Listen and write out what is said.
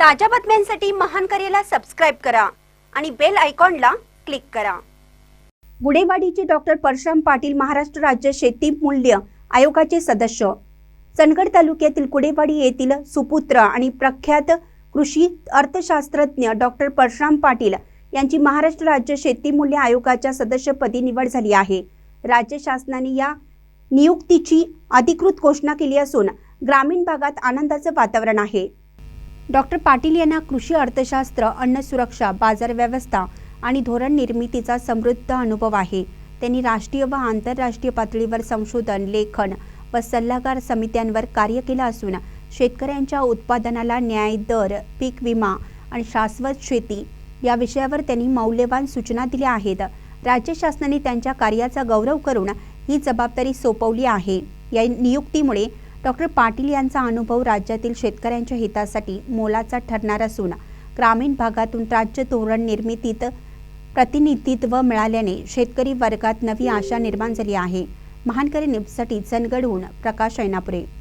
ताज्या बातम्यांसाठी महान करेला सबस्क्राईब करा आणि बेल आयकॉनला क्लिक करा. गुडेवाडीचे डॉक्टर परशुराम पाटील महाराष्ट्र राज्य शेती मूल्य आयोगाचे सदस्य. चंदगड तालुक्यातील कुडेवाडी येथील सुपुत्र आणि प्रख्यात कृषी अर्थशास्त्रज्ञ डॉक्टर परशुराम पाटील यांची महाराष्ट्र राज्य शेती मूल्य आयोगाच्या सदस्यपदी निवड झाली आहे. राज्य शासनाने या नियुक्तीची अधिकृत घोषणा केली असून ग्रामीण भागात आनंदाचं वातावरण आहे. डॉक्टर पाटील यांना कृषी अर्थशास्त्र अन्न सुरक्षा बाजार व्यवस्था आणि धोरण निर्मितीचा समृद्ध अनुभव आहे. त्यांनी राष्ट्रीय व आंतरराष्ट्रीय पातळीवर संशोधन लेखन व सल्लागार समित्यांवर कार्य केलं असून शेतकऱ्यांच्या उत्पादनाला न्याय दर पीक विमा आणि शाश्वत शेती या विषयावर त्यांनी मौल्यवान सूचना दिल्या आहेत. राज्य शासनाने त्यांच्या कार्याचा गौरव करून ही जबाबदारी सोपवली आहे. या नियुक्तीमुळे डॉक्टर पाटील यांचा अनुभव राज्यातील शेतकऱ्यांच्या हितासाठी मोलाचा ठरणार असून ग्रामीण भागातून राज्य धोरण निर्मितीत प्रतिनिधित्व मिळाल्याने शेतकरी वर्गात नवी आशा निर्माण झाली आहे. महानकरी निपसाठी चंदगडहून प्रकाश ऐनापुरे.